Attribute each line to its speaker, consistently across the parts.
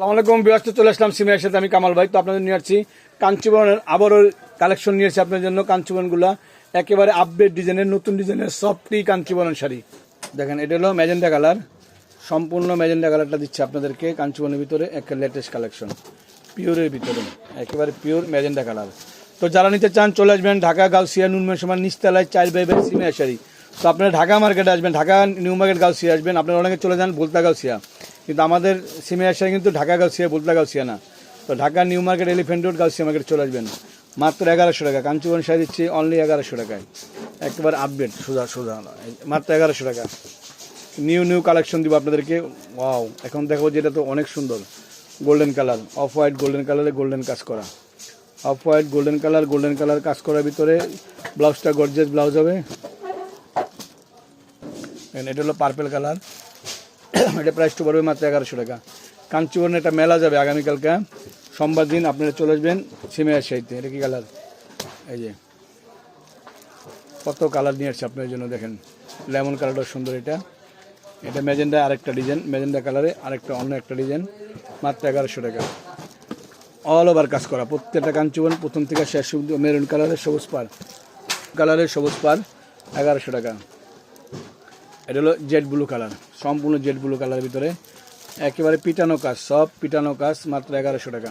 Speaker 1: আসসালামু আলাইকুম ব্যস্ত চলে আসলাম সিমের সাথে আমি কামাল ভাই। তো আপনাদের নিয়ে আসছি কাঞ্চিবরণের আবারও কালেকশন নিয়ে এসেছি আপনার জন্য কাঞ্চিবরণগুলো একেবারে আপডেট ডিজাইনের নতুন ডিজাইনের সফটি কাঞ্চিবরণ শাড়ি। দেখেন, এটা হলো ম্যাজেন্ডা কালার সম্পূর্ণ ম্যাজেন্ডা কালারটা দিচ্ছে আপনাদেরকে কাঞ্চিবরণের ভিতরে, একটা লেটেস্ট কালেকশন পিওরের ভিতরে, একেবারে পিওর ম্যাজেন্ডা কালার তো যারা নিতে চান, চলে আসবেন ঢাকা, গাউসিয়া নুনমের সময় নিচতলায় চার বাই বাই সিমের শাড়ি। তো আপনারা ঢাকা মার্কেটে আসবেন, ঢাকা নিউ মার্কেট গাউসিয়া আসবেন। আপনারা অনেকে চলে যান বলতা গাউসিয়া। কিন্তু আমাদের সিমের শাড়ি কিন্তু ঢাকা গাউসিয়া বলতা গাউসিয়া না। তো Dhaka new market elephant road, Gausia market চলে আসবেন। মাত্র এগারোশো টাকা। কাঞ্চুবন শাড়ি দিচ্ছি অনলি এগারোশো টাকায়। একেবারে আপডেট সোজা সোজা মাত্র এগারোশো টাকা। নিউ নিউ কালেকশন দিব আপনাদেরকে। ওয়াও, এখন দেখো যেটা তো অনেক সুন্দর। Golden colour. Off white golden কালারে গোল্ডেন কাজ করা। Off white golden colour golden colour কাজ করার ভিতরে ব্লাউজটা গর্জেস ব্লাউজ হবে। এটা হলো পার্পেল কালার। এটা প্রাইসটা পড়বে মাত্র এগারোশো টাকা। কাঞ্চিবরণে একটা মেলা যাবে আগামীকালকে। সোমবার দিন আপনারা চলে আসবেন সিমেয়ার সাহিত্যে এটা কি কালার? এই যে। কত কালার নিয়ে আসছে আপনার জন্য দেখেন। লেমন কালারটা সুন্দর এটা। এটা ম্যাজেন্ডা আরেকটা ডিজাইন মেজেন্ডা কালারে আরেকটা অন্য একটা ডিজাইন। মাত্র এগারোশো টাকা। অল ওভার কাজ করা। প্রত্যেকটা কাঞ্চুবন প্রথম থেকে শেষ মেরুন কালারের সবুজ পার। কালারের সবুজ পার। এগারোশো টাকা। এটা হলো জেড ব্লু কালার। সম্পূর্ণ জেড ব্লু কালারের ভিতরে। একেবারে পিটানো কাজ, সব পিটানো কাজ মাত্র এগারোশো টাকা।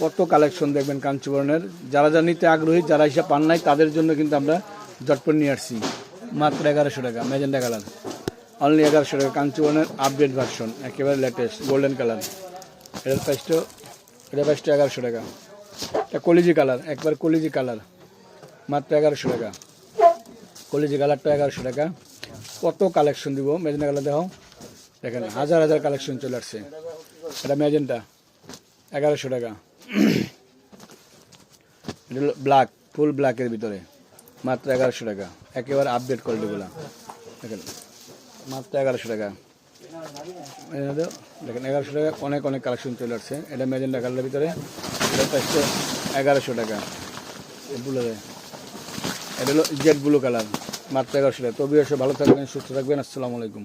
Speaker 1: কত কালেকশন দেখবেন কাঞ্চিবরণের। যারা যারা নিতে আগ্রহী, যারা হিসাব পান নাই, তাদের জন্য কিন্তু আমরা জটপট নিয়ে আসছি। মাত্র এগারোশো টাকা, ম্যাজেন্ডা কালার। অনলি এগারোশো টাকা, কাঞ্চিবরণের আপডেট ভার্সন একেবারে লেটেস্ট গোল্ডেন কালার এটার প্রাইসটা এটার প্রাইসটা এগারোশো টাকা। এটা কলিজি কালার, একবার কলিজি কালার। মাত্র এগারোশো টাকা। কলিজি কালারটা এগারোশো টাকা। কত কালেকশন দিব? মেজেন্টা কালার দেখো দেখেন হাজার হাজার কালেকশন চলে আসছে। এটা ম্যাজেন্টা এগারোশো টাকা। এটা ব্ল্যাক ফুল ব্ল্যাকের ভিতরে। মাত্র এগারোশো টাকা। একেবারে আপডেট কোয়ালিটিগুলো দেখেন, মাত্র এগারোশো টাকা। দেখেন, এগারোশো টাকা অনেক অনেক কালেকশন চলে আসছে। এটা ম্যাজেন্টা কালারের ভিতরে। এটা এগারোশো টাকা। এটা হলো জেড ব্লু কালার মাত্র এগারোশো তবে এসে ভালো থাকবেন সুস্থ থাকবেন। আসসালামু আলাইকুম।